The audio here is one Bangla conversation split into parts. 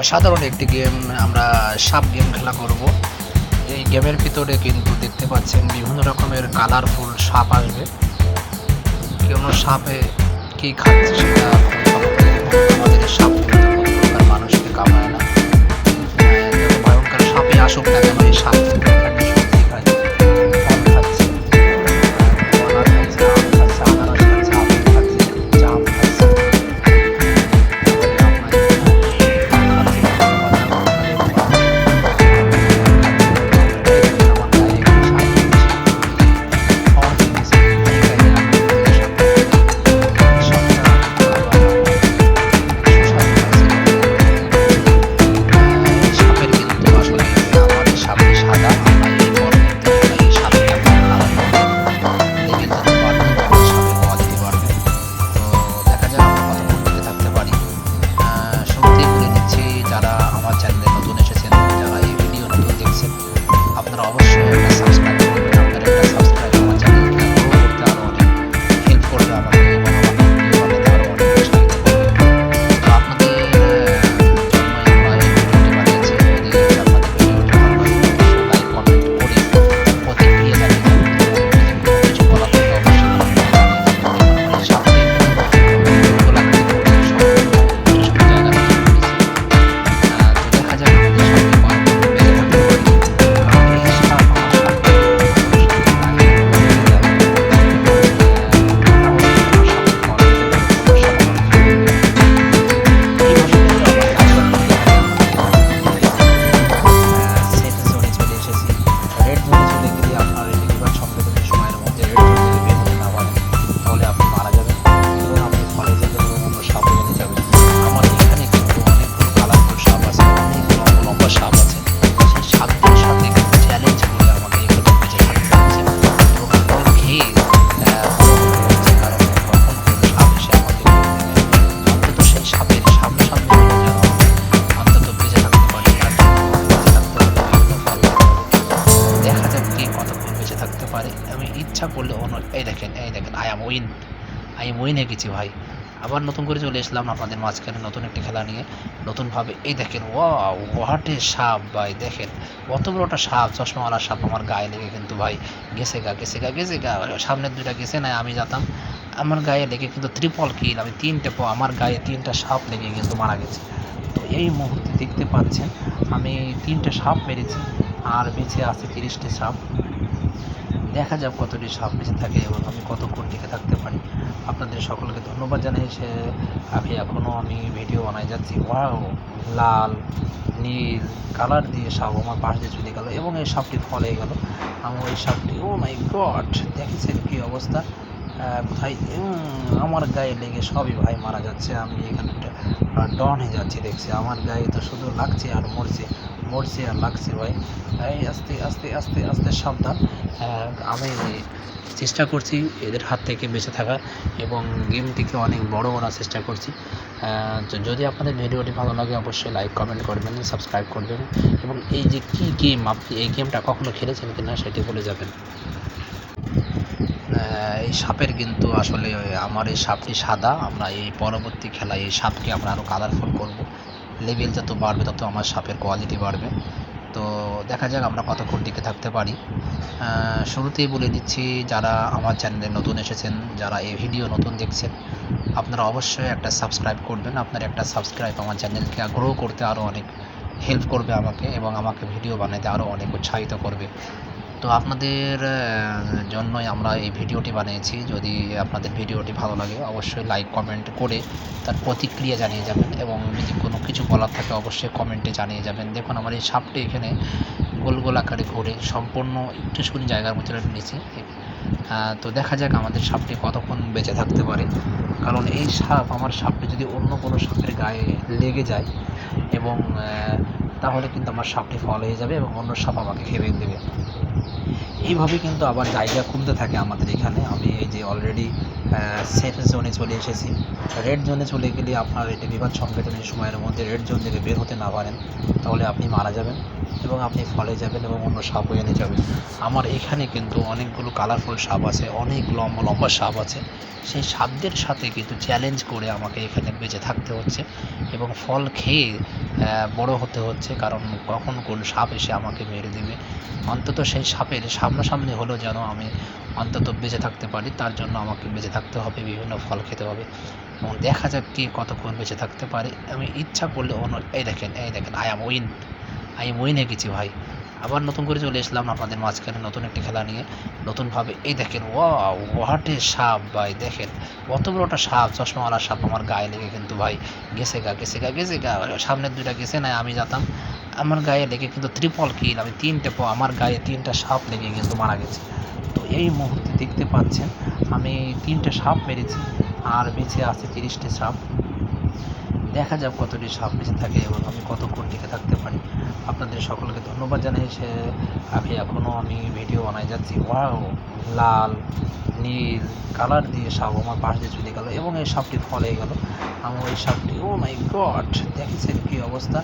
অসাধারণ একটি গেম আমরা সাপ গেম খেলা করব। এই গেমের ভিতরে কিন্তু দেখতে পাচ্ছেন বিভিন্ন রকমের কালারফুল সাপ আসবে। কোনো সাপে কি খাচ্ছে সেটা দেখেন আমি উইন আই গেছি ভাই। আবার নতুন করে চলে এসলাম আপনাদের মাঝখানে নতুন একটি খেলা নিয়ে। নতুনভাবে, এই দেখেন ওয়াও হোয়াটে সাপ, ভাই, দেখেন। কত বড় একটা সাপ, চশমাওয়ালা সাপ আমার গায়ে লেগে কিন্তু, ভাই, গেছে গা গেছে গা গেছে গা। সামনের দুইটা গেছে না আমি যেতাম আমার গায়ে লেগে কিন্তু ত্রিপল কিল আমি তিনটে আমার গায়ে তিনটা সাপ লেগে কিন্তু মারা গেছে। তো এই মুহূর্তে দেখতে পাচ্ছেন, আমি তিনটে সাপ মেরেছি, আর বেঁচে আছে তিরিশটি সাপ। দেখা যাক কতটি সাপ বেঁচে থাকে এবং আমি কতক্ষণ টিকে থাকতে পারি। আপনাদের সকলকে ধন্যবাদ জানাই। সে, আমি এখনও আমি ভিডিও বানাই যাচ্ছি। ওয়াও! লাল, নীল, কালার দিয়ে সাপ আমার পাশ দিয়ে চলে গেল এবং এই সাপটি ফলে গেল। আমি ওই সাপটি, ও মাই গড! দেখেছেন কি অবস্থা? ভাই আমার গায়ে লেগে সবই ভাই মারা যাচ্ছে। আমি এখানে একটা ডন হয়ে যাচ্ছি, দেখছি। আমার গায়ে তো শুধু লাগছে আর মরছে। মরছে আর লাগছে ভাই। এই আস্তে আস্তে আস্তে আস্তে সাবধান। আমি চেষ্টা করছি এদের হাত থেকে বেঁচে থাকা এবং গেমটিকে অনেক বড় করার চেষ্টা করছি। যদি আপনাদের ভিডিওটি ভালো লাগে, অবশ্যই লাইক কমেন্ট করবেন সাবস্ক্রাইব করবেন এবং এই যে কী গেম আপনি, এই গেমটা কখনো খেলেছেন কিনা সেটি বলে যাবেন। এই সাপের কিন্তু আসলে আমার এই সাপটি সাদা। আমরা এই পরবর্তী খেলায় এই সাপকে আমরা আরও কালারফুল করব। লেভেল যত বাড়বে, তত আমার সাপের কোয়ালিটি বাড়বে। তো দেখা যাক আমরা কতক্ষণ টিকে থাকতে পারি। শুরুতেই বলে দিচ্ছি, যারা আমার চ্যানেলে নতুন এসেছেন, যারা এই ভিডিও নতুন দেখছেন, আপনারা অবশ্যই একটা সাবস্ক্রাইব করবেন। আপনার একটা সাবস্ক্রাইব আমার চ্যানেলকে গ্রো করতে আরও অনেক হেল্প করবে আমাকে এবং আমাকে ভিডিও বানাতে আরও অনেক উৎসাহিত করবে। তো আপনাদের জন্যই আমরা এই ভিডিওটি বানিয়েছি। যদি আপনাদের ভিডিওটি ভালো লাগে, অবশ্যই লাইক কমেন্ট করে তার প্রতিক্রিয়া জানিয়ে যাবেন এবং যদি কোনো কিছু বলার থাকে, অবশ্যই কমেন্টে জানিয়ে যাবেন। দেখুন, আমার এই সাপটি এখানে গোল গোল আকারে ঘুরে সম্পূর্ণ একটু শুনি জায়গার মধ্যে নিয়েছি তো দেখা যাক আমাদের সাপটি কতক্ষণ বেঁচে থাকতে পারে। কারণ এই সাপ, আমার সাপটি যদি অন্য কোনো সাপের গায়ে লেগে যায় এবং তাহলে কিন্তু আমার সাপটি ফল হয়ে যাবে এবং অন্য সাপ আমাকে খেয়ে দেবে। এইভাবে কিন্তু আবার জায়গা কমতে থাকে আমাদের এখানে। আমি এই যে অলরেডি সেফ জোনে চলে এসেছি। রেড জোনে চলে গেলে আপনার এটি বিপদ সংবেদনশীল সময়ের মধ্যে রেড জোন থেকে বের হতে না পারেন, তাহলে আপনি মারা যাবেন এবং আপনি ফলে যাবেন এবং অন্য সাপ হয়ে নিয়ে যাবেন। আমার এখানে কিন্তু অনেকগুলো কালারফুল সাপ আছে, অনেক লম্বা লম্বা সাপ আছে। সেই সাপদের সাথে কিন্তু চ্যালেঞ্জ করে আমাকে এখানে বেঁচে থাকতে হচ্ছে এবং ফল খেয়ে বড় হতে হচ্ছে, কারণ কখন কোন সাপ এসে আমাকে মেরে দেবে। অন্তত সেই সাপের সামনাসামনি হলেও যেন আমি অন্তত বেঁচে থাকতে পারি, তার জন্য আমাকে বেঁচে থাকতে হবে, বিভিন্ন ফল খেতে হবে। এবং দেখা যাক কে কতক্ষণ বেঁচে থাকতে পারে। আমি ইচ্ছা করলে অন্য, এই দেখেন এই দেখেন I am win I am উইনে গেছি ভাই। আবার নতুন করে চলে এসলাম আপনাদের মাঝখানে নতুন একটি খেলা নিয়ে। নতুনভাবে, এই দেখেন ওয়া হোয়াটে সাপ ভাই, দেখেন, কত বড় একটা সাপ, চশমাওয়ালা সাপ আমার গায়ে লেগে কিন্তু ভাই, গেছে গা গেছে গা গেছে গা, সামনের দুইটা গেছে না আমি যেতাম আমার গায়ে লেগে কিন্তু ত্রিপল কিল আমি তিনটে, আমার গায়ে তিনটা সাপ লেগে কিন্তু মারা গেছে। তো এই মুহূর্তে দেখতে পাচ্ছেন, আমি তিনটে সাপ মেরেছি, আর বেঁচে আছে তিরিশটি সাপ। দেখা যাক কতটি সাপ বেঁচে থাকে এবং আমি কতক্ষণ টিকে থাকতে পারি। আপনাদের সকলকে ধন্যবাদ জানাই, সে আমি এখনও আমি ভিডিও বানাই যাচ্ছি। ওয়াও, লাল, নীল কালার দিয়ে সাপ আমার পাশ দিয়ে চলে গেল এবং এই সাপটি ফলে গেল। আমার ওই সাপটি, ও মাই গড, দেখেছেন কি অবস্থা?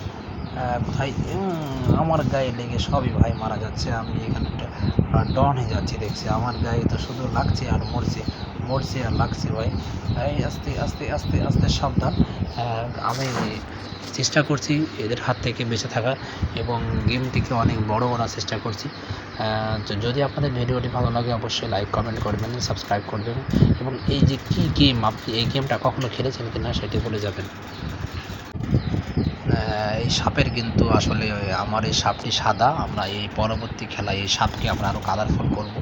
ভাই আমার গায়ে লেগে সবই ভাই মারা যাচ্ছে। আমি এখানে ডন হয়ে যাচ্ছি, দেখছি। আমার গায়ে তো শুধু লাগছে আর মরছে মরছে আর লাগছে ভাই। এই আস্তে আস্তে আস্তে আস্তে সাবধান। আমি চেষ্টা করছি এদের হাত থেকে বেঁচে থাকা এবং গেমটিকে অনেক বড় করার চেষ্টা করছি। তো যদি আপনাদের ভিডিওটি ভালো লাগে, অবশ্যই লাইক, কমেন্ট করবেন, সাবস্ক্রাইব করবেন। এবং এই যে কী গেম, আপনি এই গেমটা কখনো খেলেছেন কিনা, সেটি বলে যাবেন। এই সাপের কিন্তু আসলে আমার এই সাপটি সাদা। আমরা এই পরবর্তী খেলায় এই সাপকে আমরা আরও কালারফুল করব।